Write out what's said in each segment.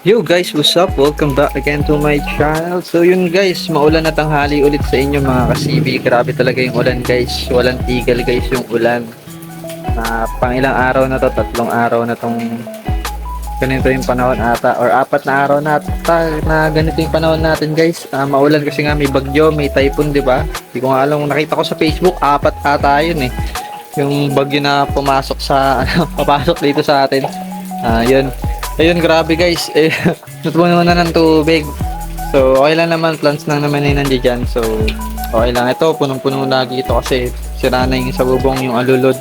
Yo guys, what's up? Welcome back again to my channel. So yun guys, maulan na tanghali ulit sa inyo mga kasibi. Grabe talaga yung ulan guys. Walang tigil guys yung ulan. Na pang ilang araw na to, tatlong araw na tong ganito yung panahon ata or apat na araw na ata na ganito yung panahon natin guys. Ah, maulan kasi nga may bagyo, may typhoon, 'di ba? Hindi ko nga alam, nakita ko sa Facebook, apat ata yun eh. Yung bagyo na pumasok sa papasok dito sa atin. Ah, yun. Ayun, grabe guys. Eh, natubunan na ng tubig. So, okay lang naman. Plants lang naman yung nandiyan dyan. So, okay lang. Ito, punong-puno lagi ito kasi sira na yung sa bubong yung alulod.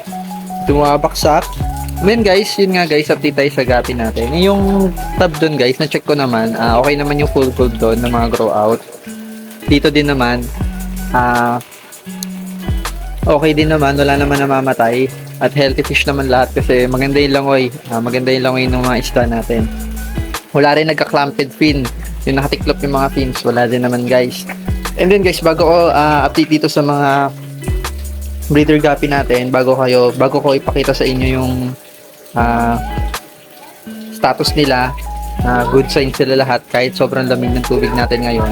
Tumabaksak. Then guys, yun nga guys, update tayo sa gapi natin. Yung tab doon guys, na-check ko naman, ah, okay naman yung full gold doon na mga grow out. Dito din naman, ah, okay din naman, wala naman namamatay. At healthy fish naman lahat kasi maganda yung langoy. Ah, maganda yung langoy ng mga isda natin. Wala rin nagka-clamped fin. Yung nakatiklop yung mga fins, wala din naman guys. And then guys, bago ko ah, update dito sa mga breeder guppy natin, bago kayo, bago ko ipakita sa inyo yung ah, status nila, na good sign sila lahat kahit sobrang lamig ng tubig natin ngayon.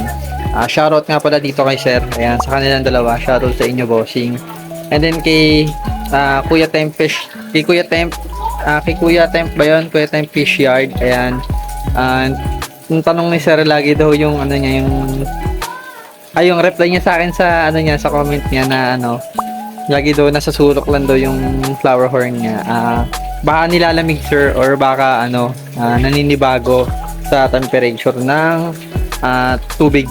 Ah, shoutout nga pala dito kay Sir. Ayan, sa kanilang dalawa. Shoutout sa inyo, bossing. And then kay ah, Kuya Temp Fish, kay Kuya Temp, ah, kay Kuya Temp ba yun? Kuya Temp Fish Yard. Ayan. And yung tanong ni Sir lagi daw yung ano niya, yung ay yung reply niya sa akin sa ano niya sa comment niya na ano lagi daw nasa sulok lang daw yung flower horn niya. Ah, baka nilalamig sir or baka ano ah, naninibago sa temperature ng ah, tubig.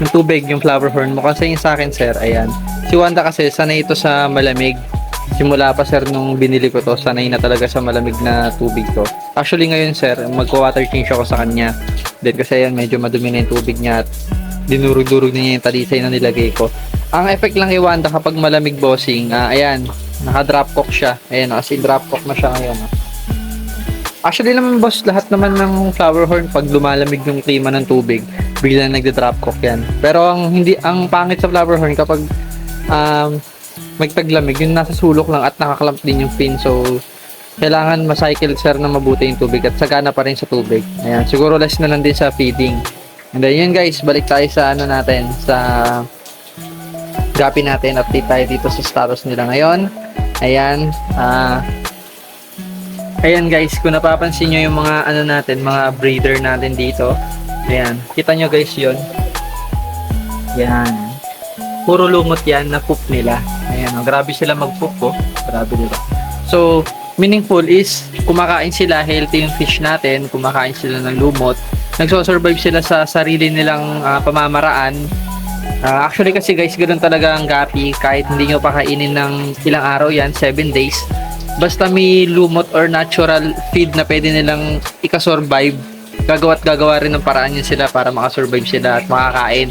Yung tubig yung flower horn mo kasi yung sa akin sir, ayan. Si Wanda kasi sanay ito sa malamig. Simula pa sir nung binili ko to, sanay na talaga sa malamig na tubig to. Actually ngayon sir, magko-water change ako sa kanya. Then kasi ayan, medyo madumi na yung tubig niya at dinurog-durog na niya yung talisay na nilagay ko. Ang effect lang kay Wanda kapag malamig bossing, ah, ayan, naka-drop cock siya. Ayan, kasi drop cock na siya ngayon. ah. Actually naman boss, lahat naman ng flower horn pag lumalamig yung klima ng tubig, bigla nagda-drop cock yan. Pero ang hindi ang pangit sa flower horn kapag um, magtaglamig, yung nasa sulok lang at nakaklamp din yung fin. So, kailangan ma-cycle sir na mabuti yung tubig at sagana pa rin sa tubig. Ayan, siguro less na lang din sa feeding. And then yun guys, balik tayo sa ano natin, sa gapi natin. Update tayo dito sa status nila ngayon. Ayan, ah Ayan guys, kung napapansin nyo yung mga ano natin, mga breeder natin dito. Ayan, kita nyo guys yon Yan. Puro lumot yan na poop nila. Ayan, oh, grabe sila mag-poop oh. Grabe diba? So, meaningful is kumakain sila, healthy yung fish natin, kumakain sila ng lumot. Nagso-survive sila sa sarili nilang ah, pamamaraan. Ah, actually kasi guys, ganoon talaga ang gapi kahit hindi nyo pa kainin ng ilang araw yan, 7 days. Basta may lumot or natural feed na pwede nilang ikasurvive, gagawa at gagawa rin ng paraan yun sila para makasurvive sila at makakain.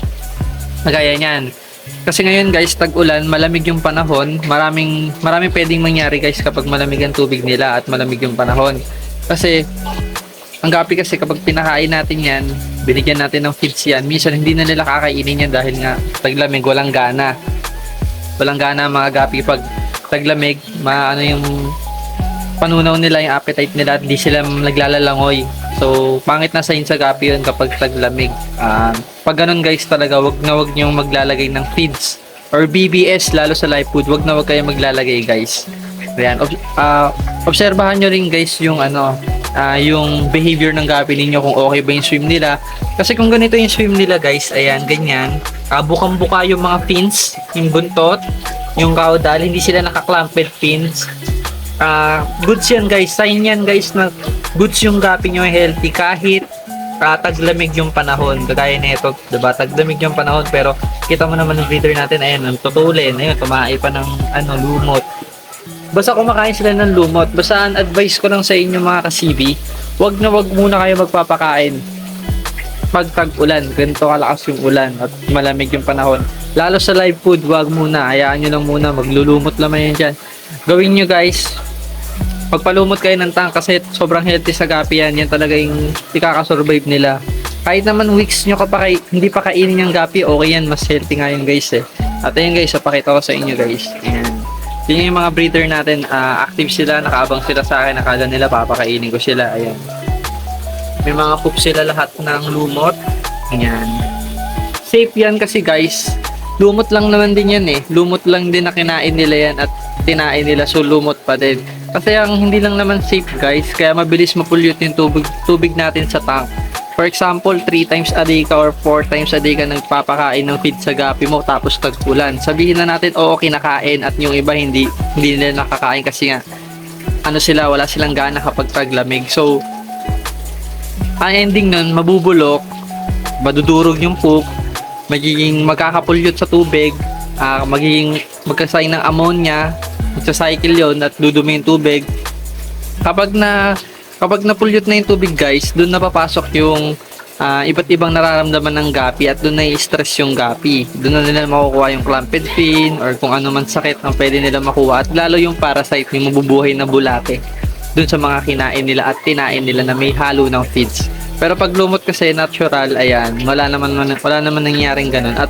Nagaya niyan. Kasi ngayon guys, tag-ulan, malamig yung panahon, maraming maraming pwedeng mangyari guys kapag malamig ang tubig nila at malamig yung panahon. Kasi ang gapi kasi kapag pinakain natin yan, binigyan natin ng feeds yan, minsan hindi na nila kakainin yan dahil nga taglamig, walang gana. Walang gana mga gapi pag taglamig, maano yung panunaw nila, yung appetite nila at di sila naglalalangoy. So, pangit na sign sa gapi yun kapag taglamig. Ah, pag ganun guys talaga, wag na wag niyong maglalagay ng feeds or BBS lalo sa live food, wag na wag kayo maglalagay guys. Ayan, ob- ah, obserbahan nyo rin guys yung ano, ah, yung behavior ng gapi ninyo kung okay ba yung swim nila. Kasi kung ganito yung swim nila guys, ayan, ganyan, ah, bukang-buka yung mga fins, yung buntot, yung caudal, hindi sila naka-clamped fins. Ah, goods yan guys. Sign yan guys na goods yung gapi nyo healthy kahit ah, taglamig yung panahon. Kagaya nito, 'di ba? Taglamig yung panahon pero kita mo naman ng breeder natin ayun, ang tutulin, ayun, tumae pa ng ano lumot. Basta kumakain sila ng lumot. Basta ang advice ko lang sa inyo mga kasibi, wag na wag muna kayo magpapakain pag tag-ulan, ganito kalakas yung ulan at malamig yung panahon. Lalo sa live food, wag muna. Hayaan nyo lang muna. Maglulumot naman yan dyan. Gawin nyo guys, pagpalumot kayo ng tank kasi sobrang healthy sa gapi yan. Yan talaga yung ikakasurvive nila. Kahit naman weeks nyo kapag hindi pa kainin yung gapi, okay yan. Mas healthy nga yung guys eh. At ayun guys, papakita ko sa inyo guys. Ayan. Yun yung mga breeder natin, ah, active sila, nakaabang sila sa akin, nakala nila papakainin ko sila. Ayan. May mga poop sila lahat ng lumot. Ayan. Safe yan kasi guys. Lumot lang naman din yan eh. Lumot lang din na kinain nila yan at tinain nila so lumot pa din. Kasi ang hindi lang naman safe guys, kaya mabilis mapollute yung tubig, tubig natin sa tank. For example, 3 times a day ka or 4 times a day ka nagpapakain ng feed sa gapi mo tapos tagpulan. Sabihin na natin, oo, kinakain at yung iba hindi, hindi nila nakakain kasi nga ano sila, wala silang gana kapag taglamig. So, ang ending nun, mabubulok, madudurog yung poop, magiging magkakapulyot sa tubig, ah, magiging magkasay ng ammonia, magsacycle yon at dudumi yung tubig. Kapag na kapag napulyot na yung tubig guys, doon napapasok yung ah, iba't ibang nararamdaman ng gapi at doon na-stress yung gapi. Doon na nila makukuha yung clamped fin or kung ano man sakit na pwede nila makuha at lalo yung parasite yung mabubuhay na bulate doon sa mga kinain nila at tinain nila na may halo ng feeds. Pero pag lumot kasi natural, ayan, wala naman wala naman nangyaring ganun. At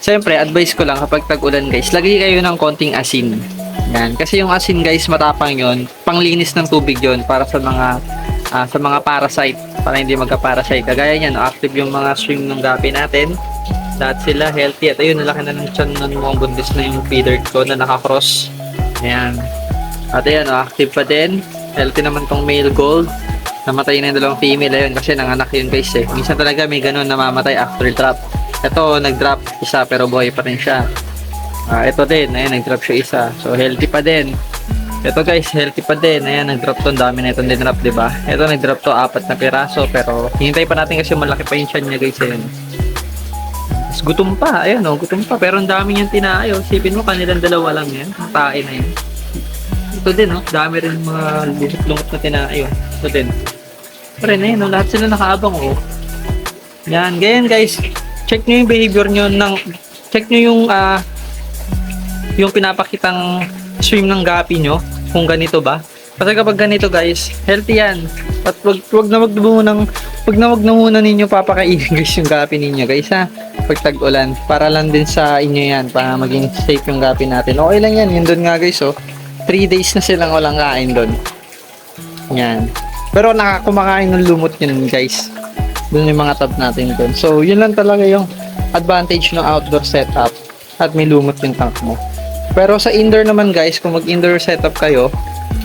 Siyempre, advice ko lang kapag tag-ulan guys, lagay kayo ng konting asin. Yan. Kasi yung asin guys, matapang yon Panglinis ng tubig yon para sa mga ah, sa mga parasite. Para hindi magka-parasite. Kagaya niyan, active yung mga stream ng gapi natin. Lahat sila healthy. At ayun, nalaki na ng chan nun mukhang buntis na yung feeder ko na nakakross. Ayan. At ayan, no, active pa din. Healthy naman tong male gold. Namatay na yung dalawang female ayun kasi nanganak yun guys eh. Minsan talaga may ganun namamatay after drop. Ito, nag-drop isa pero buhay pa rin siya. Ah, ito din, ayan, nag-drop siya isa. So, healthy pa din. Ito guys, healthy pa din. Ayan, nag-drop to. Dami na itong din-drop, di ba? Ito, nag-drop to, apat na piraso. Pero, hintay pa natin kasi malaki pa yung tiyan niya guys. Ayan. Tapos, gutom pa. Ayan, oh, gutom pa. Pero, ang dami niyang tinaayo. Sipin mo, kanilang dalawa lang yan. Tae na yan. Ito din, oh. Dami rin mga lungot na tinaayo. Ito din. Pero, ayan, oh, lahat sila nakaabang, oh. Yan, ganyan guys. Check nyo yung behavior nyo ng check nyo yung ah yung pinapakitang swim ng gapi nyo kung ganito ba. Kasi kapag ganito guys, healthy yan. At wag, wag na wag na muna wag na wag na muna ninyo papakainin guys yung gapi ninyo guys ha. Pag tag-ulan. Para lang din sa inyo yan. Para maging safe yung gapi natin. Okay lang yan. Yun doon nga guys oh. 3 days na silang walang kain doon. Yan. Pero nakakumakain ng lumot yun guys. Doon yung mga tab natin doon. So, yun lang talaga yung advantage ng outdoor setup at may lumot yung tank mo. Pero sa indoor naman guys, kung mag-indoor setup kayo,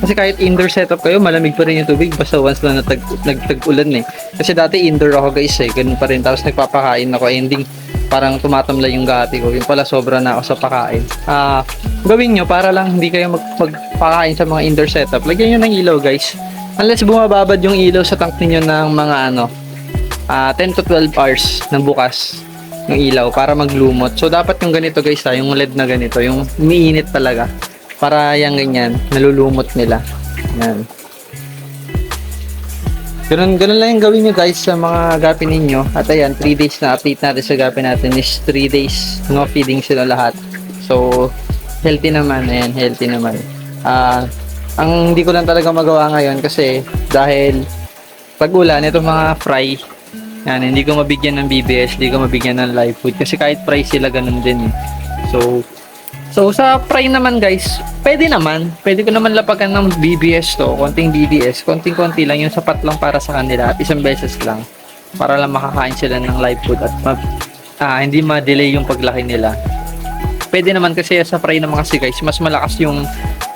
kasi kahit indoor setup kayo, malamig pa rin yung tubig basta once na natag, nagtag-ulan eh. Kasi dati indoor ako guys eh, ganun pa rin. Tapos nagpapakain ako, ending parang tumatamlay yung gati ko. Yung pala sobra na ako sa pakain. Ah, gawin nyo para lang hindi kayo mag magpakain sa mga indoor setup. Lagyan nyo ng ilaw guys. Unless bumababad yung ilaw sa tank ninyo ng mga ano, ah 10 to 12 hours ng bukas ng ilaw para maglumot. So dapat yung ganito guys ha, yung LED na ganito, yung umiinit talaga. Para yung ganyan, nalulumot nila. Yan. Ganun, ganun lang yung gawin nyo guys sa mga gapi ninyo. At ayan, 3 days na update natin sa gapi natin is 3 days no feeding sila lahat. So, healthy naman. Ayan, healthy naman. Ah, ang hindi ko lang talaga magawa ngayon kasi dahil pag-ulan, itong mga fry, yan, hindi ko mabigyan ng BBS, hindi ko mabigyan ng live food kasi kahit fry sila ganun din. eh. So, so sa fry naman guys, pwede naman. Pwede ko naman lapagan ng BBS to, konting BBS, konting-konti lang yung sapat lang para sa kanila. At isang beses lang. Para lang makakain sila ng live food at mag, ah, hindi ma-delay yung paglaki nila. Pwede naman kasi sa fry ng mga si guys, mas malakas yung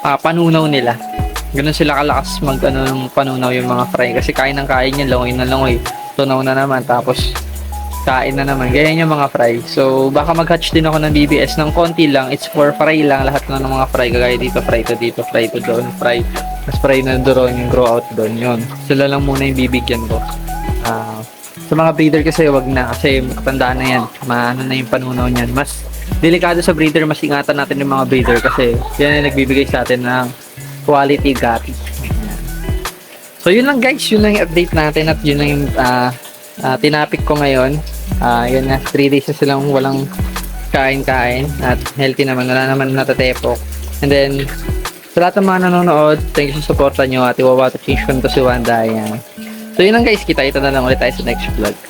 ah, panunaw nila. Ganun sila kalakas mag ano, ng panunaw yung mga fry. Kasi kain ng kain yan, langoy na langoy. Tunaw na naman. Tapos kain na naman. Ganyan yung mga fry. So baka mag-hatch din ako ng BBS ng konti lang. It's for fry lang. Lahat na ng mga fry. Kagaya dito fry to dito fry to doon fry. Mas fry na doon yung grow out doon. Yun. Sila lang muna yung bibigyan ko. Ah, sa mga breeder kasi wag na. Kasi matandaan na yan. Maano na yung panunaw niyan. Mas delikado sa breeder mas ingatan natin yung mga breeder kasi yan yung nagbibigay sa atin ng quality gapi So yun lang guys, yun lang yung update natin at yun lang yung ah, ah, tinapik ko ngayon. Ah, yun na, 3 days na silang walang kain-kain at healthy naman, wala naman natatepok. And then, sa lahat ng mga nanonood, thank you sa suporta nyo at iwawato change ko to si Wanda. Yan. So yun lang guys, kita-kita na lang ulit tayo sa next vlog.